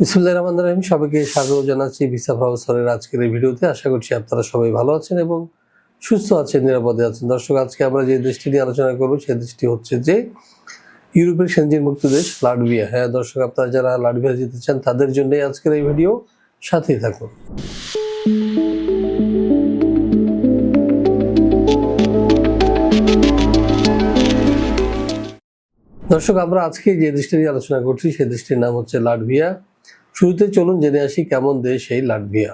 বিসমুল্লাহ রহমান রহিম। সবাইকে স্বাগত জানাচ্ছি ভিসা প্রফেসরের আজকের এই ভিডিওতে। আশা করছি আপনারা সবাই ভালো আছেন এবং সুস্থ আছেন, নিরাপদে আছেন। দর্শক, আজকে আমরা যে দেশটি নিয়ে আলোচনা করব সেই দেশটি হচ্ছে যে ইউরোপের সেনজিন মুক্ত দেশ, লাটভিয়া। হ্যাঁ দর্শক, আপনারা যারা লাটভিয়া যেতে চান, তাদের জন্যই আজকের এই ভিডিও। সাথেই থাকুন। দর্শক, আমরা আজকে যে দেশটি নিয়ে আলোচনা করছি সেই দেশটির নাম হচ্ছে লাটভিয়া। শুরুতে চলুন জেনে আসি কেমন দেশ এই লাটভিয়া।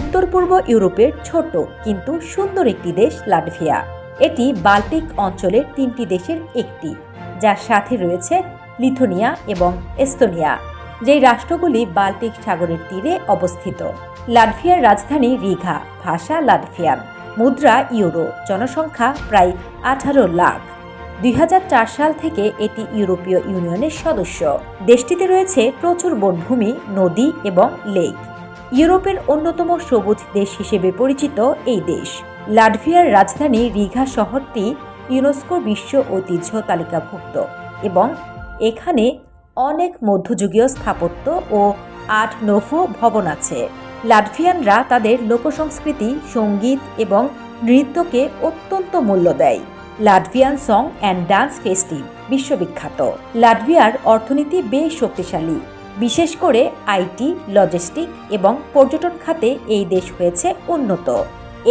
উত্তর পূর্ব ইউরোপের ছোট কিন্তু সুন্দর একটি দেশ লাটভিয়া। এটি বাল্টিক অঞ্চলের তিনটি দেশের একটি, যার সাথে রয়েছে লিথুনিয়া এবং এস্তোনিয়া, যেই রাষ্ট্রগুলি বাল্টিক সাগরের তীরে অবস্থিত। লাটভিয়ার রাজধানী রিঘা, ভাষা লাটভিয়ান। মুদ্রা ইউরো, জনসংখ্যা প্রায় আঠারো লাখ। দুই হাজার চার সাল থেকে এটি ইউরোপীয় ইউনিয়নের সদস্য। দেশটিতে রয়েছে প্রচুর বনভূমি, নদী এবং লেক। ইউরোপের অন্যতম সবুজ দেশ হিসেবে পরিচিত এই দেশ। লাটভিয়ার রাজধানী রিঘা শহরটি ইউনেস্কো বিশ্ব ঐতিহ্য তালিকাভুক্ত এবং এখানে অনেক মধ্যযুগীয় স্থাপত্য ও আট নোভো ভবন আছে। লাটভিয়ানরা তাদের লোকসংস্কৃতি, সংগীত এবং নৃত্যকে অত্যন্ত মূল্য দেয়। Latvian song and dance festive, বিশ্ববিখ্যাত। লাটভিয়ার অর্থনীতি বেশ শক্তিশালী। বিশেষ করে আইটি, লজিস্টিক এবং পর্যটন খাতে এই দেশ হয়েছে উন্নত।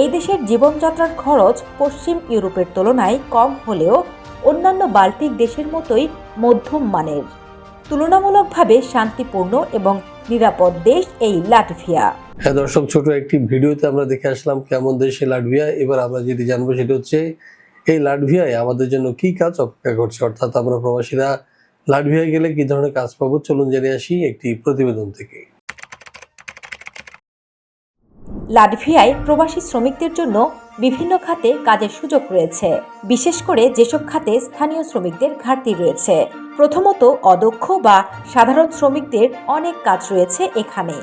এই দেশের জীবনযাত্রার খরচ পশ্চিম ইউরোপের তুলনায় কম হলেও অন্যান্য বাল্টিক দেশের মতোই মধ্যম মানের। তুলনামূলকভাবে শান্তিপূর্ণ এবং নিরাপদ দেশ এই লাটভিয়া। হ্যাঁ দর্শক, ছোট একটি ভিডিওতে আমরা দেখে আসলাম কেমন দেশ লাটভিয়া। এবার আমরা যেটি জানব সেটা হচ্ছে এই লাটভিয়ায় আমাদের জন্য কি কাজ অপেক্ষা করছে? অর্থাৎ আমরা প্রবাসীরা লাটভিয়ায় গেলে কি ধরনের কাজ পাবো? চলুন জেনে আসি একটি প্রতিবেদন থেকে। লাটভিয়ায় প্রবাসী শ্রমিকদের জন্য বিভিন্ন খাতে কাজের সুযোগ রয়েছে। বিশেষ করে যেসব খাতে স্থানীয় শ্রমিকদের ঘাটতি রয়েছে। প্রথমত অদক্ষ বা সাধারণ শ্রমিকদের অনেক কাজ রয়েছে এখানে।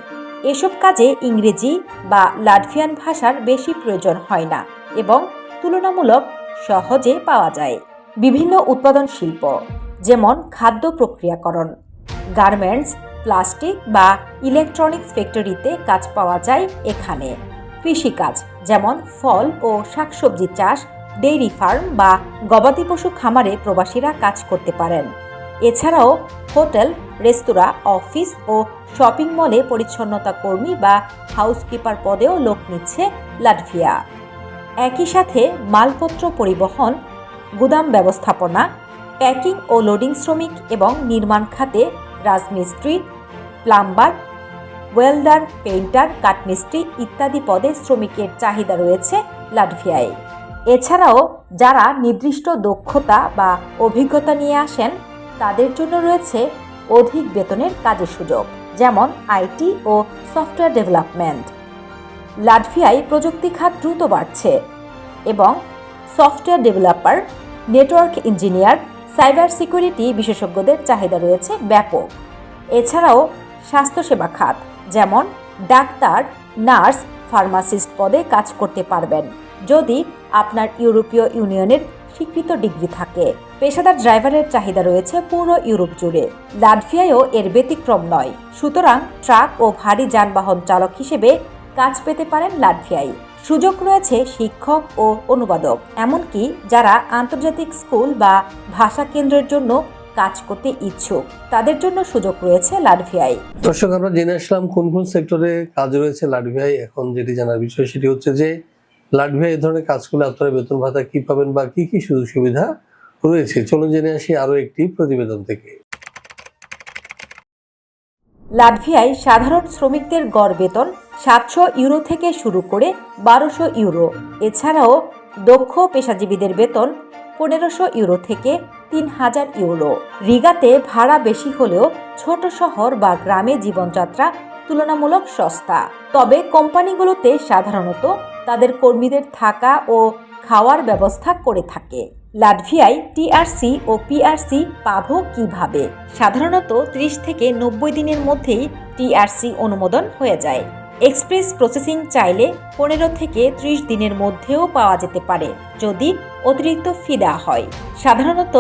এসব কাজে ইংরেজি বা লাটভিয়ান ভাষার বেশি প্রয়োজন হয় না এবং তুলনামূলক সহজে পাওয়া যায়। বিভিন্ন উৎপাদন শিল্প, যেমন খাদ্য প্রক্রিয়াকরণ, গার্মেন্টস, প্লাস্টিক বা ইলেকট্রনিক্স ফ্যাক্টরিতে কাজ পাওয়া যায় এখানে। কৃষিকাজ, যেমন ফল ও শাকসবজি চাষ, ডেইরি ফার্ম বা গবাদি পশু খামারে প্রবাসীরা কাজ করতে পারেন। এছাড়াও হোটেল, রেস্তোরাঁ, অফিস ও শপিং মলে পরিচ্ছন্নতা কর্মী বা হাউসকিপার পদেও লোক নিচ্ছে লাটভিয়া। একই সাথে মালপত্র পরিবহন, গুদাম ব্যবস্থাপনা, প্যাকিং ও লোডিং শ্রমিক এবং নির্মাণ খাতে রাজমিস্ত্রি, প্লাম্বার, ওয়েল্ডার, পেইন্টার, কাঠমিস্ত্রি ইত্যাদি পদে শ্রমিকের চাহিদা রয়েছে লাটভিয়ায়। এছাড়াও যারা নির্দিষ্ট দক্ষতা বা অভিজ্ঞতা নিয়ে আসেন, তাদের জন্য রয়েছে অধিক বেতনের কাজের সুযোগ, যেমন আইটি ও সফটওয়্যার ডেভেলপমেন্ট। লাটভিয়ায় প্রযুক্তি খাত দ্রুত বাড়ছে এবং software developer, network engineer, cyber security বিশেষজ্ঞদের চাহিদা রয়েছে ব্যাপক। এছাড়াও স্বাস্থ্যসেবা খাত, যেমন ডাক্তার, নার্স, ফার্মাসিস্ট পদে কাজ করতে পারবেন যদি আপনার ইউরোপীয় ইউনিয়নের স্বীকৃত ডিগ্রি থাকে। পেশাদার ড্রাইভারের চাহিদা রয়েছে পুরো ইউরোপ জুড়ে। লাটভিয়ায়ও এর ব্যতিক্রম নয়। সুতরাং ট্রাক ও ভারী যানবাহন চালক হিসেবে কাজ পেতে পারেন লাটভিয়ায়। সুযোগ রয়েছে শিক্ষক ও অনুবাদক, এমনকি যারা আন্তর্জাতিক স্কুল বা ভাষা কেন্দ্রের জন্য কাজ করতে ইচ্ছুক, তাদের জন্য সুযোগ রয়েছে লাটভিয়ায়। দর্শক, আমরা জেনে আসলাম কোন কোন সেক্টরে কাজ রয়েছে লাটভিয়ায়। এখন যেটি জানার বিষয় সেটি হচ্ছে যে লাটভিয়া এই ধরনের কাজ করলে আপনারা বেতন ভাতা কি পাবেন বা কি কি সুযোগ সুবিধা রয়েছে? চলুন জেনে আসি আরও একটি প্রতিবেদন থেকে। লাটভিয়ায় সাধারণ শ্রমিকদের গড় বেতন সাতশো ইউরো থেকে শুরু করে বারোশো ইউরো। এছাড়াও দক্ষ পেশাজীবীদের বেতন পনেরোশো ইউরো থেকে তিন হাজার ইউরো। রিগাতে ভাড়া বেশি হলেও ছোট শহর বা গ্রামে জীবনযাত্রা তুলনামূলক সস্তা। তবে কোম্পানিগুলোতে সাধারণত তাদের কর্মীদের থাকা ও খাওয়ার ব্যবস্থা করে থাকে। লাটভিয়ায় টিআরসি ও পিআরসি পাবো কীভাবে? সাধারণত ত্রিশ থেকে নব্বই দিনের মধ্যেই টিআরসি অনুমোদন হয়ে যায়। এক্সপ্রেস প্রসেসিং চাইলে পনেরো থেকে ত্রিশ দিনের মধ্যেও পাওয়া যেতে পারে, যদি অতিরিক্ত ফি দেওয়া হয়। সাধারণত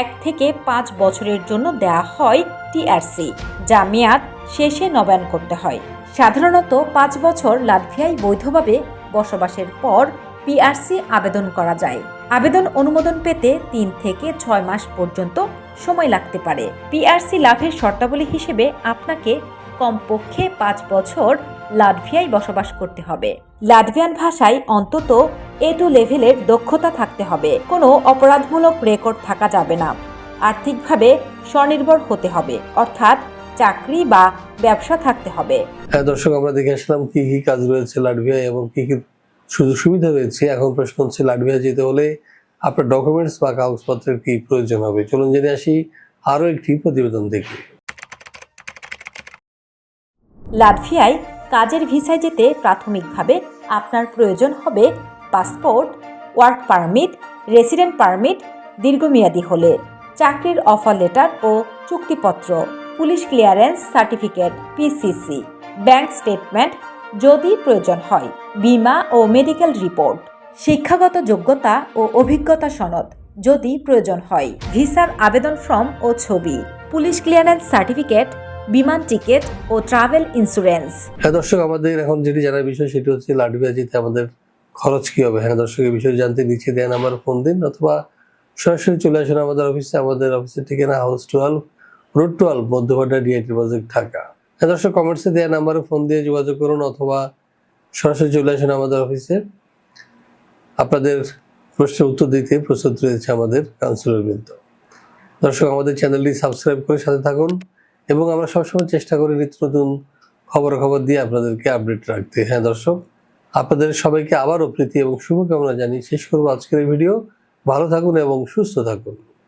এক থেকে পাঁচ বছরের জন্য দেওয়া হয় টিআরসি, যা মেয়াদ শেষে নবায়ন করতে হয়। সাধারণত পাঁচ বছর লাটভিয়ায় বৈধভাবে বসবাসের পর পিআরসি আবেদন করা যায়। আবেদন অনুমোদন পেতে তিন থেকে ছয় মাস পর্যন্ত সময় লাগতে পারে। পিআরসি লাভের শর্তাবলী হিসেবে আপনাকে কমপক্ষে পাঁচ বছর লাটভিয়ায় বসবাস করতে হবে। লাটভিয়ান ভাষায় অন্তত এ টু লেভেলের দক্ষতা থাকতে হবে। কোনো অপরাধমূলক রেকর্ড থাকা যাবে না। আর্থিকভাবে স্বনির্ভর হতে হবে। অর্থাৎ চাকরি বা ব্যবসা থাকতে হবে। হ্যাঁ দর্শক, আমরা দেখে আসলাম কি কি কাজ রয়েছে লাটভিয়ায় এবং কি কি সুযোগ সুবিধা রয়েছে, এখন প্রশ্ন হচ্ছে লাটভিয়া যেতে হলে আপনার ডকুমেন্টস বা কাগজপত্রের কি প্রয়োজন হবে? চলুন জেনে আসি আরও একটি প্রতিবেদন দেখি। লাটভিয়ায় কাজের ভিসায় যেতে প্রাথমিকভাবে আপনার প্রয়োজন হবে passport, work permit, resident permit, দীর্ঘমেয়াদী হলে, চাকরির অফার লেটার ও চুক্তিপত্র, police clearance certificate PCC bank statement যদি প্রয়োজন হয়। বীমা ও মেডিকেল রিপোর্ট, শিক্ষাগত যোগ্যতা ও অভিজ্ঞতা সনদ যদি প্রয়োজন হয়। ভিসার আবেদন ফর্ম ও ছবি, পুলিশ ক্লিয়ারেন্স সার্টিফিকেট, বিমান টিকিট ও ট্রাভেল ইন্স্যুরেন্স। হ্যাঁ দর্শক, আমাদের এখন যেটি জানার বিষয় সেটি হচ্ছে লাটভিয়া যেতে আমাদের খরচ কি হবে? হ্যাঁ দর্শক, এই বিষয়ে জানতে নিচে দেন আমার ফোন দিন অথবা সরাসরি চলে আসুন আমাদের অফিসে। আমাদের অফিসের ঠিকানা house twelve, road twelve Madhyapara DIT project, Dhaka. দর্শক কমেন্টসে দেওয়া নাম্বারে ফোন দিয়ে যোগাযোগ করুন অথবা সরাসরি চলে আসুন আমাদের অফিসে আপনাদের প্রশ্নের উত্তর দিতে প্রস্তুত রয়েছে আমাদের কাউন্সিলর বৃন্দ। দর্শক, আমাদের চ্যানেলটি সাবস্ক্রাইব করে সাথে থাকুন এবং আমরা সবসময় চেষ্টা করি নিত্য নতুন খবরাখবর দিয়ে আপনাদেরকে আপডেট রাখতে। হ্যাঁ দর্শক, আপনাদের সবাইকে আবারও প্রীতি এবং শুভকামনা জানিয়ে শেষ করব আজকের এই ভিডিও ভালো থাকুন এবং সুস্থ থাকুন।